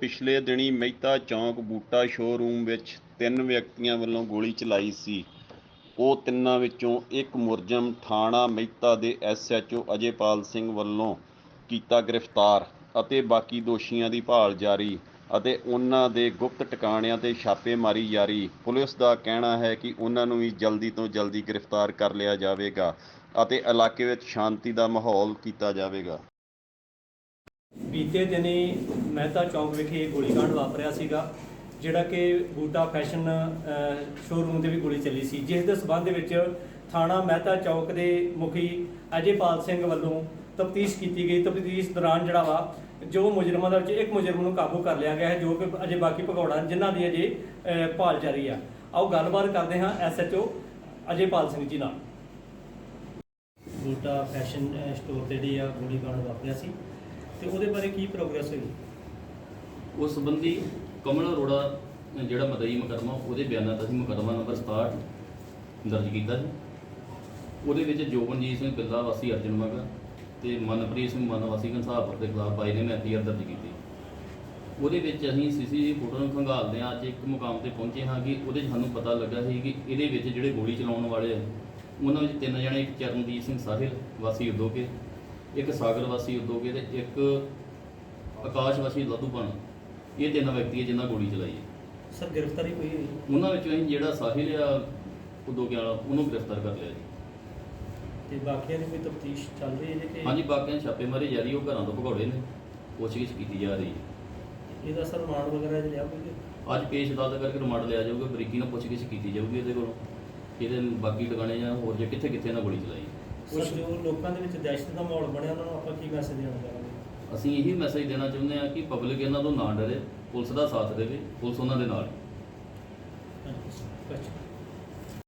ਪਿਛਲੇ ਦਿਨੀ ਮਹਿਤਾ ਚੌਂਕ ਬੂਟਾ ਸ਼ੋਅਰੂਮ ਵਿੱਚ ਤਿੰਨ ਵਿਅਕਤੀਆਂ ਵੱਲੋਂ ਗੋਲੀ ਚਲਾਈ ਸੀ। ਉਹ ਤਿੰਨਾਂ ਵਿੱਚੋਂ ਇੱਕ ਮੁਰਜ਼ਮ ਥਾਣਾ ਮਹਿਤਾ ਦੇ ਐਸਐਚਓ ਅਜੇਪਾਲ ਸਿੰਘ ਵੱਲੋਂ ਕੀਤਾ ਗ੍ਰਿਫਤਾਰ ਅਤੇ ਬਾਕੀ ਦੋਸ਼ੀਆਂ ਦੀ ਭਾਲ ਜਾਰੀ ਅਤੇ ਉਹਨਾਂ ਦੇ ਗੁਪਤ ਟਿਕਾਣਿਆਂ ਤੇ ਛਾਪੇਮਾਰੀ ਜਾਰੀ। ਪੁਲਿਸ ਦਾ ਕਹਿਣਾ ਹੈ ਕਿ ਉਹਨਾਂ ਨੂੰ ਵੀ ਜਲਦੀ ਤੋਂ ਜਲਦੀ ਗ੍ਰਿਫਤਾਰ ਕਰ ਲਿਆ ਜਾਵੇਗਾ ਅਤੇ ਇਲਾਕੇ ਵਿੱਚ ਸ਼ਾਂਤੀ ਦਾ ਮਾਹੌਲ ਕੀਤਾ ਜਾਵੇਗਾ। ਬੀਤੇ ਦਿਨੀ ਮਹਿਤਾ ਚੌਂਕ ਵਿਖੇ ਗੋਲੀकांड ਵਾਪਰਿਆ ਸੀਗਾ, ਜਿਹੜਾ ਕਿ ਬੂਟਾ ਫੈਸ਼ਨ ਸ਼ੋਰੂਮ ਤੇ ਵੀ ਗੋਲੀ ਚੱਲੀ ਸੀ, ਜਿਸ ਦੇ ਸਬੰਧ ਦੇ ਵਿੱਚ ਥਾਣਾ ਮਹਿਤਾ ਚੌਕ ਦੇ ਮੁਖੀ ਅਜੇ ਪਾਲ ਸਿੰਘ ਵੱਲੋਂ ਤਫਤੀਸ਼ ਕੀਤੀ ਗਈ। ਤਫਤੀਸ਼ ਦੌਰਾਨ ਜਿਹੜਾ ਵਾ, ਜੋ ਮੁਜਰਮਾਂ ਦੇ ਵਿੱਚ ਇੱਕ ਮੁਜਰਮ ਨੂੰ ਕਾਬੂ ਕਰ ਲਿਆ ਗਿਆ ਹੈ, ਜੋ ਕਿ ਅਜੇ ਬਾਕੀ ਭਗੌੜਾ, ਜਿਨ੍ਹਾਂ ਦੀ ਅਜੇ ਭਾਲ ਜਾਰੀ ਆ। ਆਓ ਗੱਲਬਾਤ ਕਰਦੇ ਹਾਂ S H O Ajay Pal Singh ji ਨਾਲ। ਬੂਟਾ ਫੈਸ਼ਨ ਸਟੋਰ ਤੇ ਜਿਹੜੀ ਆ ਗੋਲੀकांड ਵਾਪਰਿਆ ਸੀ। ਤੇ ਉਹਦੇ ਬਾਰੇ ਕੀ ਪ੍ਰੋਗਰੈਸ ਹੋਈ? ਉਸ ਸੰਬੰਧੀ ਕਮਲ ਅਰੋੜਾ ਜਿਹੜਾ ਮਦਈ ਮੁਕੱਦਮਾ, ਉਹਦੇ ਬਿਆਨਾਂ ਦਾ ਅਸੀਂ ਮੁਕੱਦਮਾ ਨੰਬਰ 67 ਦਰਜ ਕੀਤਾ ਸੀ ਉਹਦੇ ਵਿੱਚ ਜੋਬਨਜੀਤ ਸਿੰਘ ਬਿੱਲਾ ਵਾਸੀ ਅਰਜਨ ਮਗਾ ਤੇ ਮਨਪ੍ਰੀਤ ਸਿੰਘ ਮਨ ਵਾਸੀ ਘਨਸਾਪੁਰ ਦੇ ਖਿਲਾਫ ਬਾਈ ਨੇ ਐਫਆਈਆਰ ਦਰਜ ਕੀਤੀ। ਉਹਦੇ ਵਿੱਚ ਅਸੀਂ ਸੀਸੀ ਫੋਟੋ ਨੂੰ ਖੰਗਾਲਦੇ ਹਾਂ, ਅੱਜ ਇੱਕ ਮੁਕਾਮ ਤੇ ਪਹੁੰਚੇ ਹਾਂ ਕਿ ਉਹਦੇ 'ਚ ਸਾਨੂੰ ਪਤਾ ਲੱਗਾ ਸੀ ਕਿ ਇਹਦੇ ਵਿੱਚ ਜਿਹੜੇ ਗੋਲੀ ਚਲਾਉਣ ਵਾਲੇ ਆ, ਉਹਨਾਂ ਵਿੱਚ ਤਿੰਨ ਜਣੇ, ਇੱਕ ਚਰਨਜੀਤ ਸਿੰਘ ਸਾਹਿਲ ਵਾਸੀ ਉਦੋਗੇ ਇੱਕ ਸਾਗਰ ਵਾਸੀ ਉਦੋਗੇ ਤੇ ਇੱਕ ਆਕਾਸ਼ ਵਾਸੀ ਲੱਧੂਪਣ ਇਹ ਤਿੰਨ ਵਿਅਕਤੀ ਹੈ ਜਿਨ੍ਹਾਂ ਗੋਲੀ ਚਲਾਈ ਹੈ। ਸਰ ਗ੍ਰਿਫਤਾਰੀ ਹੋਈ ਹੋਈ ਉਹਨਾਂ ਵਿੱਚੋਂ ਅਸੀਂ ਜਿਹੜਾ ਸਾਹਿਲ ਆ ਉਦੋਗੇ ਵਾਲਾ ਉਹਨੂੰ ਗ੍ਰਿਫਤਾਰ ਕਰ ਲਿਆ ਜੀ। ਤੇ ਬਾਕੀਆਂ ਦੀ ਕੋਈ ਤਫਤੀਸ਼ ਚੱਲ ਰਹੀ ਹੈ ਜੀ ਕਿ ਹਾਂਜੀ ਬਾਕੀਆਂ ਛਾਪੇਮਾਰੀ ਜਾਰੀ ਉਹ ਘਰਾਂ ਤੋਂ ਭਗੌੜੇ ਨੇ। ਪੁੱਛਗਿੱਛ ਕੀਤੀ ਜਾ ਰਹੀ ਹੈ। ਇਹਦਾ ਸਰ ਮਾਨ ਵਗੈਰਾ ਜੇ ਲਿਆ ਕੋਈ? ਅੱਜ ਪੇਸ਼ ਅਦਾਲਤ ਕਰਕੇ ਰਿਮਾਂਡ ਲਿਆ ਜਾਊਗਾ। ਬਰੀਕੀ ਨਾਲ ਪੁੱਛਗਿੱਛ ਕੀਤੀ ਜਾਊਗੀ ਇਹਦੇ ਕੋਲੋਂ। ਇਹਦੇ ਬਾਕੀ ਟਿਕਾਣੇ ਜਾਂ ਹੋਰ ਜੇ ਕਿੱਥੇ ਕਿੱਥੇ ਨਾਲ ਗੋਲੀ ਚਲਾਈ ਜੋ ਲੋਕਾਂ ਦੇ ਵਿੱਚ ਦਹਿਸ਼ਤ ਦਾ ਮਾਹੌਲ ਬਣਿਆ ਉਹਨਾਂ ਨੂੰ ਆਪਾਂ ਕੀ ਮੈਸੇਜ ਦੇਣਾ ਚਾਹਾਂਗੇ ਅਸੀਂ ਇਹੀ ਮੈਸੇਜ ਦੇਣਾ ਚਾਹੁੰਦੇ ਹਾਂ ਕਿ ਪਬਲਿਕ ਇਹਨਾਂ ਤੋਂ ਨਾ ਡਰੇ ਪੁਲਿਸ ਦਾ ਸਾਥ ਦੇਵੇ ਪੁਲਿਸ ਉਹਨਾਂ ਦੇ ਨਾਲ ਹੈ।